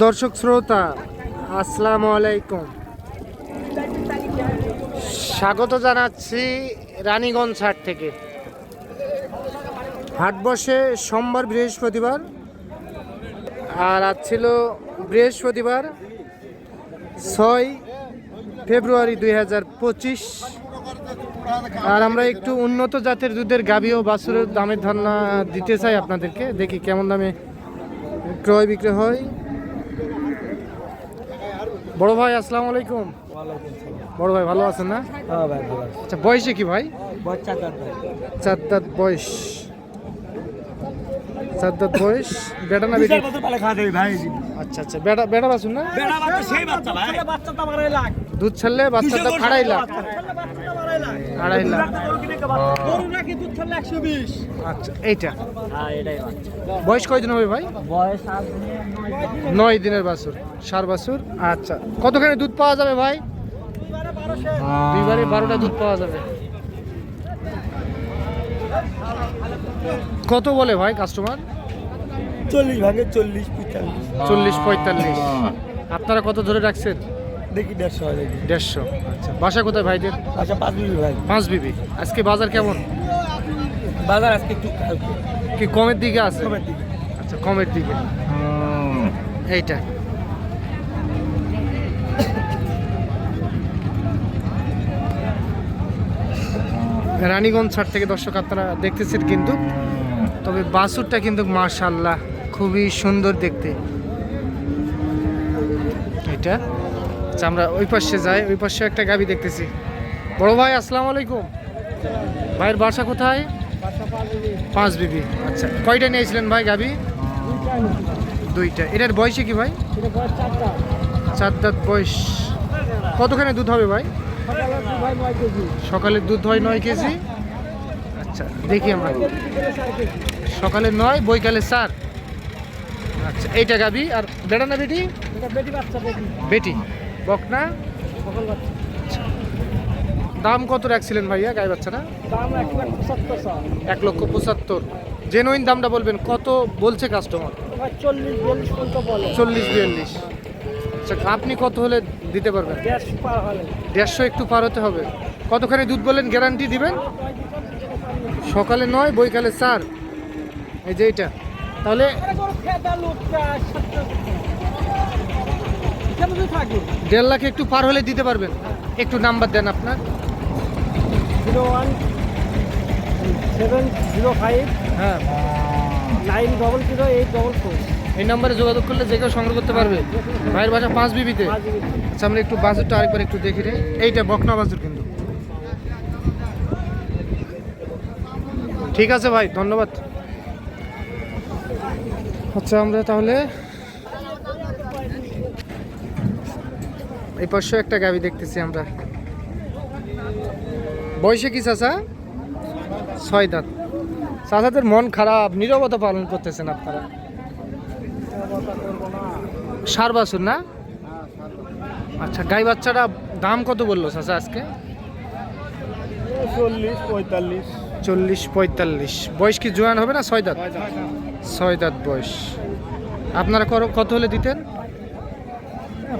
দর্শক শ্রোতা, আসসালামু আলাইকুম। স্বাগত জানাচ্ছি রানীগঞ্জ হাট থেকে। হাট বসে সোমবার বৃহস্পতিবার, আর আজ ছিল বৃহস্পতিবার ছয় ফেব্রুয়ারি দুই হাজার পঁচিশ। আর আমরা একটু উন্নত জাতের দুধের গাভী ও বাছুরের দামের ধারণা দিতে চাই আপনাদেরকে। দেখি কেমন দামে ক্রয় বিক্রয় হয়। বড় ভাই আসসালামু আলাইকুম। বড় ভাই ভালো আছেন না? হ্যাঁ ভাই ভালো আচ্ছা বয়সে কি ভাই? বাচ্চা চার দাঁত বয়স। চার দাঁত বয়স। বেটা না বেটি? বছর পালে খাওয়া দেবে ভাই। আচ্ছা আচ্ছা বেটা বেটা বাসুন না? বেড়া বাচ্চা সেই বাচ্চা ভাই। বাচ্চা তো আড়াই লাখ দুধ ছাড়লে বাচ্চাটা লাখ আড়াই লাখ। গরু নাকি দুধ ছাড়লে একশো বিশ? আচ্ছা এইটা। হ্যাঁ বয়স কয়দিন হবে ভাই? বয়স নয় দিনের বাছুর সার বাছুর। আচ্ছা কতখানি দুধ পাওয়া যাবে ভাই? দুইবারে বারোটা দুধ পাওয়া যাবে। কত বলে ভাই কাস্টমার চল্লিশ ভাগে চল্লিশ পঁয়তাল্লিশ। চল্লিশ পঁয়তাল্লিশ। আপনারা কত ধরে রাখছেন? দেখি দেড়শো হয় দেখি। দেড়শো। আচ্ছা বাসা কোথায় ভাইদের? আচ্ছা পাঁচ মিনিট ভাই। পাঁচ বিবি। আজকে বাজার কেমন? বাজার আজকে একটু কি কমের দিকে আছে? কমের দিকে। আচ্ছা কমের দিকে। এইটা। রানীগঞ্জ ছাড় থেকে দর্শক আপনারা দেখতেছেন কিন্তু তবে বাসুরটা কিন্তু মার্শাল্লাহ খুবই সুন্দর দেখতে। এটা। আচ্ছা আমরা ওই পাশে যাই ওই পাশে একটা গাবি দেখতেছি। বড় ভাই আসসালামু আলাইকুম। ভাইয়ের বাসা কোথায়? পাঁচ বিবি। আচ্ছা কয়টা নিয়েছিলেন ভাই গাবি? দুইটা। এটার বয়সে কি ভাই? চার দাঁত বয়স। কতখানি দুধ হবে ভাই? সকালে দুধ হয় নয় কেজি। আচ্ছা দেখি আমরা। সকালে নয় বৈকালে চার। আচ্ছা এইটা গাবি। আর বেটা না বেটি? বেটি। বেটি। বকনা? দাম কত রাখছিলেন ভাইয়া গাই বাচ্চাটা দাম এক লক্ষ পঁচাত্তর। জেনুইন দামটা বলবেন কত বলছে কাস্টমার চল্লিশ বিয়াল্লিশ আচ্ছা আপনি কত হলে দিতে পারবেন? দেড়শো দেড়শো একটু পার হতে হবে। কতখানি দুধ বললেন গ্যারান্টি দিবেন? সকালে নয় বৈকালে চার। এই যে এইটা। তাহলে দেড় লাখ একটু পার হলে দিতে পারবেন। একটু নাম্বার দেন আপনার। Zero one seven zero five হ্যাঁ। Nine double zero eight double four. এই নাম্বারে যোগাযোগ করলে যে কেউ সংগ্রহ করতে পারবে। ভাইয়ের বাসা পাঁচ বিবিতে। আচ্ছা আমরা একটু বাজুরটা আরেকবার একটু দেখি রে এইটা বকনা বাজুর কিন্তু। ঠিক আছে ভাই ধন্যবাদ। আচ্ছা আমরা তাহলে এই পাশে একটা গাবি দেখতেছি আমরা। বয়সে কি চাচা? ছয় দাঁত। চাচাদের মন খারাপ নীরবতা পালন করতেছেন আপনারা। সার বাছুর না? আচ্ছা গাই বাচ্চাটা দাম কত বলল চাচা আজকে? চল্লিশ পঁয়তাল্লিশ। চল্লিশ পঁয়তাল্লিশ। বয়স কি জোয়ান হবে না ছয় দাঁত? ছয় দাঁত। বয়স। আপনারা কত হলে দিতেন?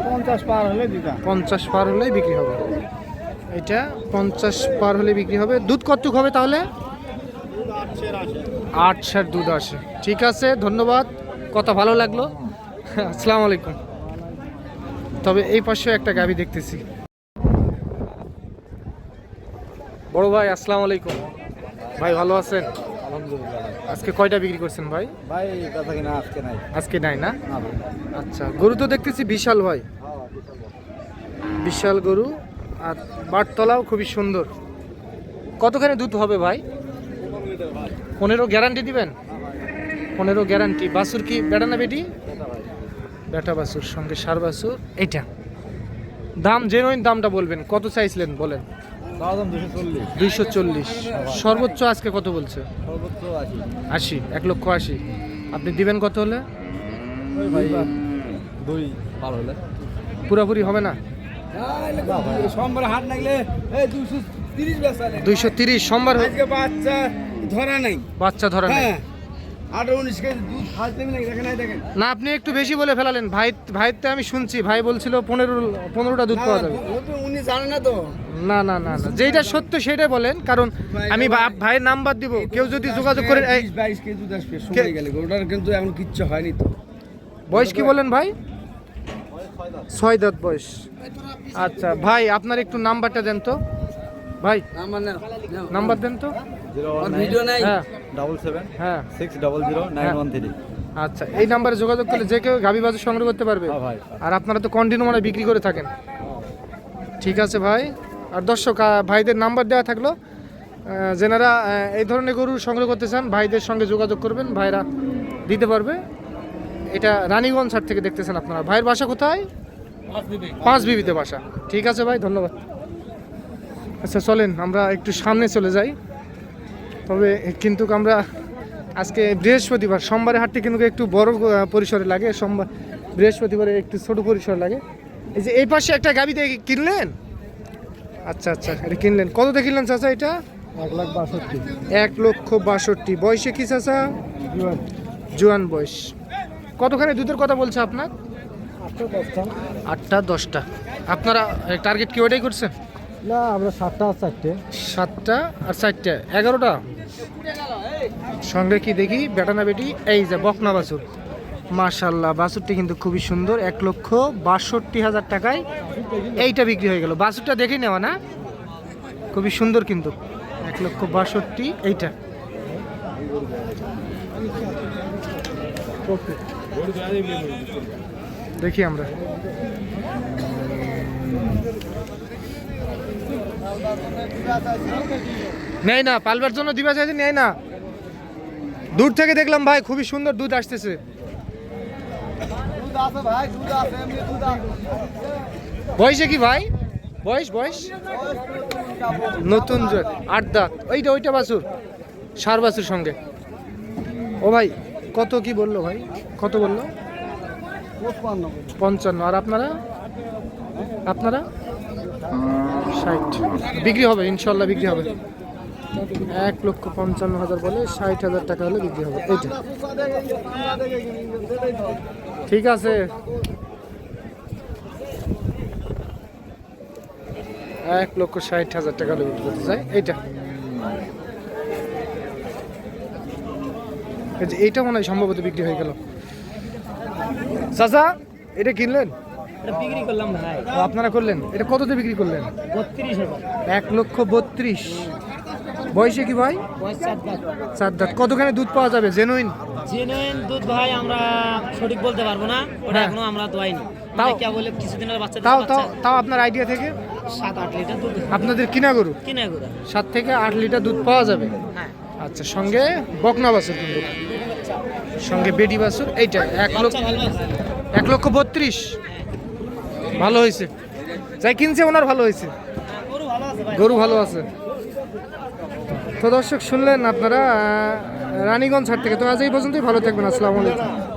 পঞ্চাশ পার হলে পঞ্চাশ পার বিক্রি হবে। এটা পঞ্চাশ পার হলে বিক্রি হবে। দুধ কতটুক হবে তাহলে? আট সার দুধ আসে। ঠিক আছে, ধন্যবাদ। কথা ভালো লাগল। আসসালামু আলাইকুম। তবে এই পাশে একটা গাবি দেখতেছি। বড় ভাই, আসসালামু আলাইকুম। ভাই, ভালো আছেন? আজকে কয়টা বিক্রি করছেন ভাই? ভাই কথা কিনা আজকে নাই। আজকে নাই না? না আচ্ছা গরু তো দেখতেছি বিশাল ভাই। বিশাল গরু। আর বাটতলাও খুবই সুন্দর। কতখানি দুধ হবে ভাই? পনেরো গ্যারান্টি দিবেন? পনেরো গ্যারান্টি বাসুর কি বেটা না বেটি? বেটা বাসুর সঙ্গে সার বাসুর এইটা দাম জেনুইন দামটা বলবেন কত চাইছিলেন বলেন? দুইশো চল্লিশ। সর্বোচ্চ আজকে কত বলছে? আশি। এক লক্ষ আশি। আপনি দিবেন কত হলে? দুই। পার হলে। পুরোপুরি হবে না? সোমবার হাট লাগলে দুইশো তিরিশ সোমবার বাচ্চা ধরা নাই। বাচ্চা ধরা নেই। না আপনি একটু বেশি বলে ফেলালেন। ভাই ভাইয়ের তো আমি শুনছি ভাই বলছিল পনেরো পনেরোটা দুধ পাওয়া যাবে। উনি জানে না তো। না না না না যেটা সত্য সেটাই বলেন কারণ আমি ভাইয়ের নাম্বার দিব। কেউ যদি যোগাযোগ করে এই, বিশ বাইশ কেজি দুধ আসবে সময় গেলে। ওটার কিন্তু এখন কিচ্ছু হয়নি তো। বয়স কি বলেন ভাই? ছয় দাঁত বয়স। আচ্ছা ভাই আপনার একটু নাম্বারটা দেন তো। ভাই নাম্বার দেন তো। হ্যাঁ। হ্যাঁ। আচ্ছা এই নাম্বারে যোগাযোগ করলে যে কেউ গাভী বাজার সংগ্রহ করতে পারবে। হ্যাঁ ভাই। আর আপনারা তো কন্টিনিউ মানে বিক্রি করে থাকেন। ঠিক আছে ভাই। আর দর্শক ভাইদের নাম্বার দেওয়া থাকল। যেনারা এই ধরনের গরু সংগ্রহ করতে চান ভাইদের সঙ্গে যোগাযোগ করবেন ভাইরা দিতে পারবে। এটা রানীগঞ্জ হাট থেকে দেখতেছেন আপনারা। ভাইয়ের বাসা কোথায়? পাঁচ বিবিতে বাসা। ঠিক আছে ভাই ধন্যবাদ। আচ্ছা চলেন আমরা একটু সামনে চলে যাই। তবে কিন্তু আমরা আজকে বৃহস্পতিবার সোমবারে হাটটি কিন্তু একটু বড় পরিসরে লাগে। সোমবার বৃহস্পতিবারে একটু ছোট পরিসর লাগে। এই যে এই পাশে একটা গাবি দিয়ে কিনলেন? আচ্ছা আচ্ছা এটা কিনলেন। কত দিয়ে কিনলেন চাচা এটা? এক লাখ বাষট্টি। এক লক্ষ বাষট্টি। বয়সে কি চাচা? জোয়ান। বয়স। কতখানি দুধের কথা বলছে আপনার? আটটা দশটা। আপনারা টার্গেট কি ওটাই করছেন? না, আমরা সাতটা আর চারটে। সাতটা আর চারটা। এগারোটা? সঙ্গে কি দেখি? বেটা না বেটি? এই যে, বকনা বাছুর। মাশাল্লাহ, বাছুরটি কিন্তু খুবই সুন্দর। এক লক্ষ বাষট্টি হাজার টাকায় এইটা বিক্রি হয়ে গেল। বাছুরটা দেখে নেওয়া না? খুবই সুন্দর কিন্তু। এক লক্ষ বাষট্টি, এইটা। দেখি আমরা। নেয় না পালবার জন্য দিবা চাইছে নেয় না। দূর থেকে দেখলাম ভাই খুবই সুন্দর দুধ আসতেছে। বয়সে কি ভাই? বয়স বয়স? নতুন আট দাঁত। ওইটা ওইটা বাছুর সার বাছুর সঙ্গে। ও ভাই কত কি বলল ভাই? কত বলল? পঞ্চান্ন। আর আপনারা? আপনারা? ষাট। বিক্রি হবে, ইনশাল্লাহ বিক্রি হবে। এক লক্ষ পঞ্চান্ন হাজার বলে ষাট হাজার টাকা হলে বিক্রি হবে। এইটা। ঠিক আছে। এক লক্ষ ষাট হাজার টাকা হলে বিক্রি করতে চাই। এইটা। এইটা মনে হয় সম্ভবত বিক্রি হয়ে গেল। চাচা, এটা কিনলেন? বিক্রি করলাম ভাই আপনারা করলেন? এটা কততে বিক্রি করলেন? বত্রিশ এক লক্ষ বত্রিশ। বয়সে কি ভাই? চার দাঁত। কতখানি দুধ পাওয়া যাবে? জেনুইন জেনুইন দুধ ভাই আমরা সঠিক বলতে পারব না। ওটা হ্যাঁ। এখনও আমরা দোয়াইনি। তাও- তাও কে বলে কিছুদিনের বাচ্চা তাও তাও তাও আপনার আইডিয়া থেকে? সাত আট লিটার দুধ। আপনাদের কিনা গরু? কিনে সাত থেকে আট লিটার দুধ পাওয়া যাবে? হ্যাঁ। আচ্ছা সঙ্গে বকনা বাছুর কিন্তু। সঙ্গে বেডি বাছুর। এইটা এক লক্ষ এক লক্ষ বত্রিশ। ভালো হয়েছে। যাই কিনছে ওনার ভালো হয়েছে। হ্যাঁ, গরু ভালো আছে। ভাই গরু ভালো আছে তো দর্শক শুনলেন আপনারা রানীগঞ্জ হাট থেকে। তো আজ এই পর্যন্তই ভালো থাকবেন। আসসালামু আলাইকুম।